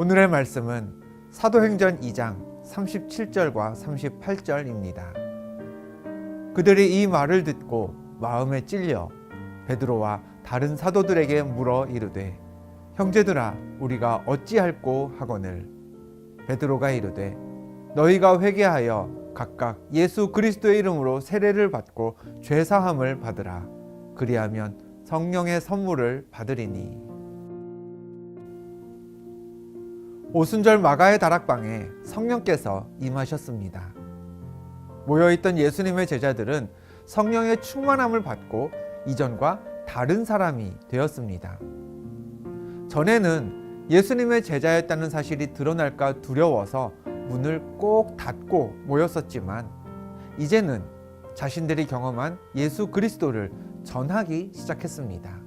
오늘의 말씀은 사도행전 2장 37절과 38절입니다. 그들이 이 말을 듣고 마음에 찔려 베드로와 다른 사도들에게 물어 이르되 형제들아 우리가 어찌할꼬 하거늘? 베드로가 이르되 너희가 회개하여 각각 예수 그리스도의 이름으로 세례를 받고 죄 사함을 받으라. 그리하면 성령의 선물을 받으리니 오순절 마가의 다락방에 성령께서 임하셨습니다. 모여있던 예수님의 제자들은 성령의 충만함을 받고 이전과 다른 사람이 되었습니다. 전에는 예수님의 제자였다는 사실이 드러날까 두려워서 문을 꼭 닫고 모였었지만 이제는 자신들이 경험한 예수 그리스도를 전하기 시작했습니다.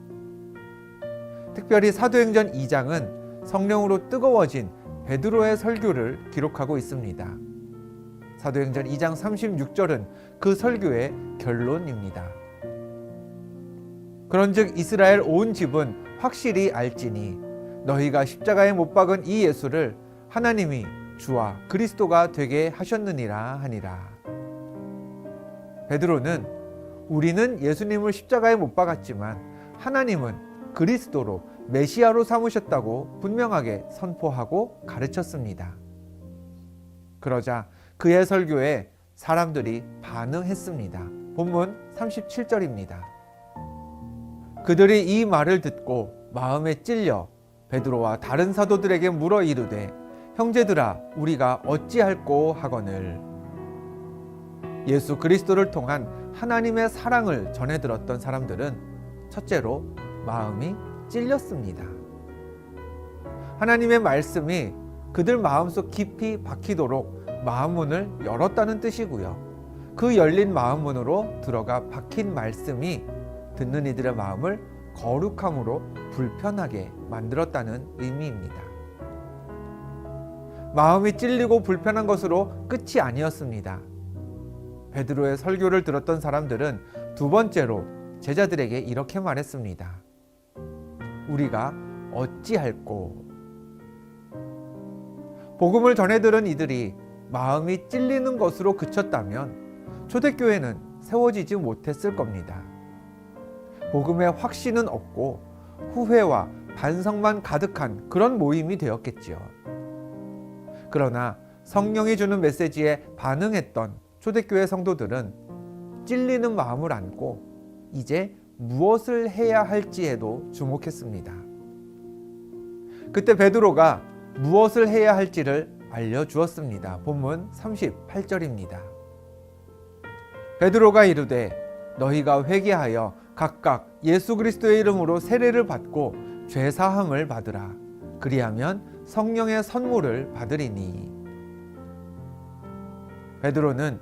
특별히 사도행전 2장은 성령으로 뜨거워진 베드로의 설교를 기록하고 있습니다. 사도행전 2장 36절은 그 설교의 결론입니다. 그런즉 이스라엘 온 집은 확실히 알지니 너희가 십자가에 못 박은 이 예수를 하나님이 주와 그리스도가 되게 하셨느니라 하니라. 베드로는 우리는 예수님을 십자가에 못 박았지만 하나님은 그리스도로 메시아로 삼으셨다고 분명하게 선포하고 가르쳤습니다. 그러자 그의 설교에 사람들이 반응했습니다. 본문 37절입니다. 그들이 이 말을 듣고 마음에 찔려 베드로와 다른 사도들에게 물어 이르되 형제들아 우리가 어찌할꼬 하거늘 예수 그리스도를 통한 하나님의 사랑을 전해 들었던 사람들은 첫째로 마음이 찔렸습니다. 하나님의 말씀이 그들 마음속 깊이 박히도록 마음문을 열었다는 뜻이고요. 그 열린 마음문으로 들어가 박힌 말씀이 듣는 이들의 마음을 거룩함으로 불편하게 만들었다는 의미입니다. 마음이 찔리고 불편한 것으로 끝이 아니었습니다. 베드로의 설교를 들었던 사람들은 두 번째로 제자들에게 이렇게 말했습니다. 우리가 어찌할꼬? 복음을 전해 들은 이들이 마음이 찔리는 것으로 그쳤다면 초대교회는 세워지지 못했을 겁니다. 복음의 확신은 없고 후회와 반성만 가득한 그런 모임이 되었겠지요. 그러나 성령이 주는 메시지에 반응했던 초대교회 성도들은 찔리는 마음을 안고 이제 무엇을 해야 할지에도 주목했습니다. 그때 베드로가 무엇을 해야 할지를 알려주었습니다. 본문 38절입니다. 베드로가 이르되 너희가 회개하여 각각 예수 그리스도의 이름으로 세례를 받고 죄 사함을 받으라. 그리하면 성령의 선물을 받으리니. 베드로는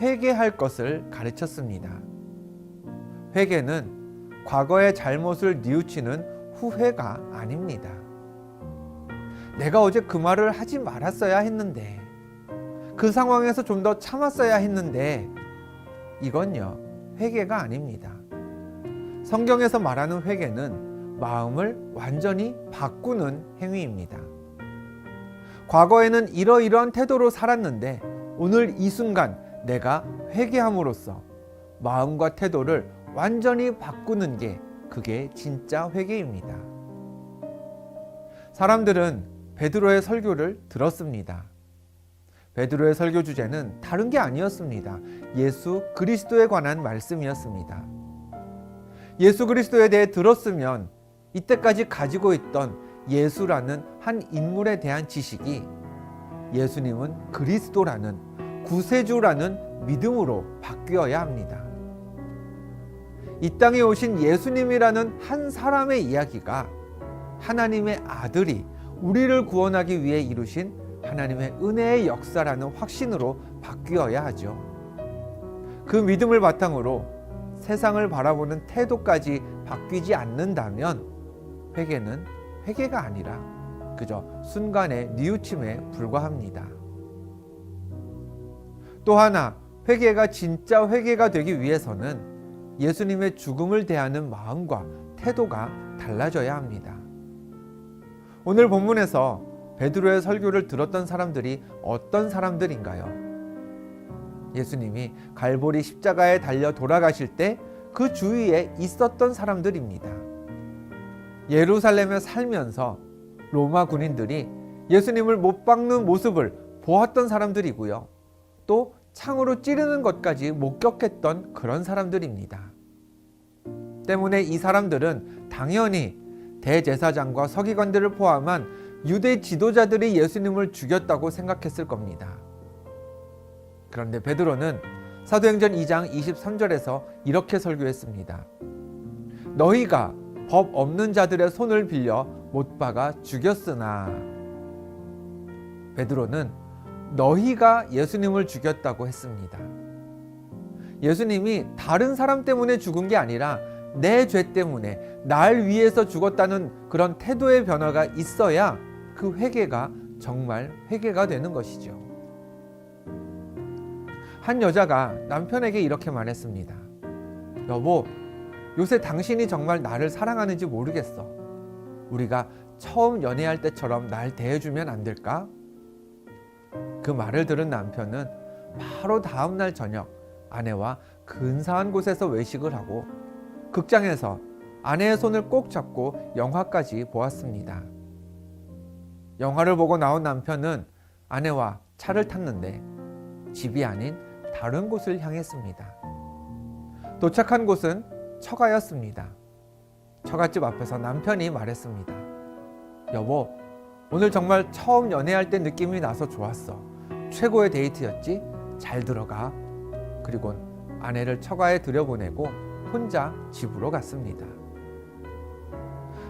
회개할 것을 가르쳤습니다. 회개는 과거의 잘못을 뉘우치는 후회가 아닙니다. 내가 어제 그 말을 하지 말았어야 했는데, 그 상황에서 좀 더 참았어야 했는데, 이건요, 회개가 아닙니다. 성경에서 말하는 회개는 마음을 완전히 바꾸는 행위입니다. 과거에는 이러이러한 태도로 살았는데, 오늘 이 순간 내가 회개함으로써 마음과 태도를 완전히 바꾸는 게 그게 진짜 회개입니다. 사람들은 베드로의 설교를 들었습니다. 베드로의 설교 주제는 다른 게 아니었습니다. 예수 그리스도에 관한 말씀이었습니다. 예수 그리스도에 대해 들었으면 이때까지 가지고 있던 예수라는 한 인물에 대한 지식이 예수님은 그리스도라는 구세주라는 믿음으로 바뀌어야 합니다. 이 땅에 오신 예수님이라는 한 사람의 이야기가 하나님의 아들이 우리를 구원하기 위해 이루신 하나님의 은혜의 역사라는 확신으로 바뀌어야 하죠. 그 믿음을 바탕으로 세상을 바라보는 태도까지 바뀌지 않는다면 회개는 회개가 아니라 그저 순간의 뉘우침에 불과합니다. 또 하나 회개가 진짜 회개가 되기 위해서는 예수님의 죽음을 대하는 마음과 태도가 달라져야 합니다. 오늘 본문에서 베드로의 설교를 들었던 사람들이 어떤 사람들인가요? 예수님이 갈보리 십자가에 달려 돌아가실 때 그 주위에 있었던 사람들입니다. 예루살렘에 살면서 로마 군인들이 예수님을 못 박는 모습을 보았던 사람들이고요. 또 창으로 찌르는 것까지 목격했던 그런 사람들입니다. 때문에 이 사람들은 당연히 대제사장과 서기관들을 포함한 유대 지도자들이 예수님을 죽였다고 생각했을 겁니다. 그런데 베드로는 사도행전 2장 23절에서 이렇게 설교했습니다. 너희가 법 없는 자들의 손을 빌려 못 박아 죽였으나 베드로는 너희가 예수님을 죽였다고 했습니다. 예수님이 다른 사람 때문에 죽은 게 아니라 내 죄 때문에 날 위해서 죽었다는 그런 태도의 변화가 있어야 그 회개가 정말 회개가 되는 것이죠. 한 여자가 남편에게 이렇게 말했습니다. 여보, 요새 당신이 정말 나를 사랑하는지 모르겠어. 우리가 처음 연애할 때처럼 날 대해주면 안 될까? 그 말을 들은 남편은 바로 다음 날 저녁 아내와 근사한 곳에서 외식을 하고 극장에서 아내의 손을 꼭 잡고 영화까지 보았습니다. 영화를 보고 나온 남편은 아내와 차를 탔는데 집이 아닌 다른 곳을 향했습니다. 도착한 곳은 처가였습니다. 처갓집 앞에서 남편이 말했습니다. 여보, 오늘 정말 처음 연애할 때 느낌이 나서 좋았어. 최고의 데이트였지? 잘 들어가. 그리고 아내를 처가에 들여보내고 혼자 집으로 갔습니다.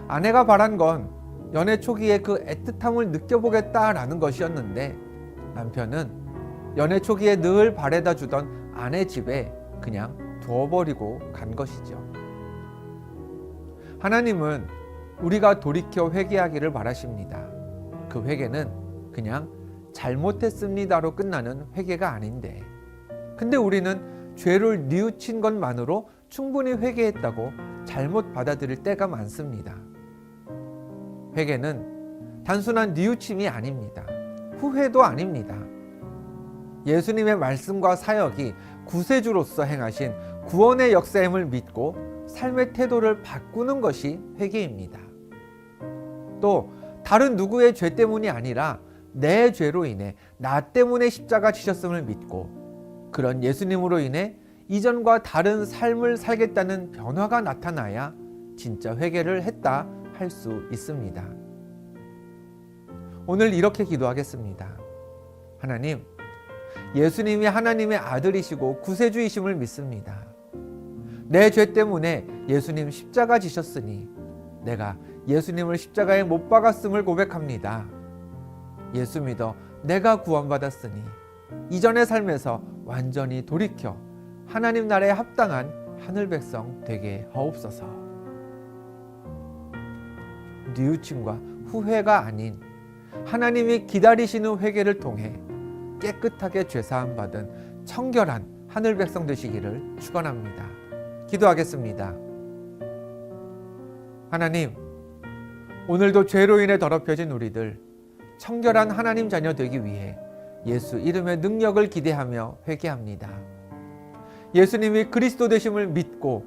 아내가 바란 건 연애 초기에 그 애틋함을 느껴보겠다라는 것이었는데 남편은 연애 초기에 늘 바래다 주던 아내 집에 그냥 두어버리고 간 것이죠. 하나님은 우리가 돌이켜 회개하기를 바라십니다. 그 회개는 그냥 잘못했습니다로 끝나는 회개가 아닌데. 근데 우리는 죄를 뉘우친 것만으로 충분히 회개했다고 잘못 받아들일 때가 많습니다. 회개는 단순한 뉘우침이 아닙니다. 후회도 아닙니다. 예수님의 말씀과 사역이 구세주로서 행하신 구원의 역사임을 믿고 삶의 태도를 바꾸는 것이 회개입니다. 또 다른 누구의 죄 때문이 아니라 내 죄로 인해 나 때문에 십자가 지셨음을 믿고 그런 예수님으로 인해 이전과 다른 삶을 살겠다는 변화가 나타나야 진짜 회개를 했다 할 수 있습니다. 오늘 이렇게 기도하겠습니다. 하나님, 예수님이 하나님의 아들이시고 구세주이심을 믿습니다. 내 죄 때문에 예수님 십자가 지셨으니 내가 예수님을 십자가에 못 박았음을 고백합니다. 예수 믿어 내가 구원받았으니 이전의 삶에서 완전히 돌이켜 하나님 나라에 합당한 하늘 백성 되게 하옵소서. 뉘우침과 후회가 아닌 하나님이 기다리시는 회개를 통해 깨끗하게 죄 사함 받은 청결한 하늘 백성 되시기를 축원합니다. 기도하겠습니다. 하나님, 오늘도 죄로 인해 더럽혀진 우리들 청결한 하나님 자녀 되기 위해 예수 이름의 능력을 기대하며 회개합니다. 예수님이 그리스도 되심을 믿고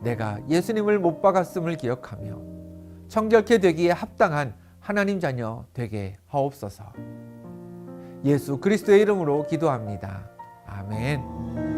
내가 예수님을 못 박았음을 기억하며 청결케 되기에 합당한 하나님 자녀 되게 하옵소서. 예수 그리스도의 이름으로 기도합니다. 아멘.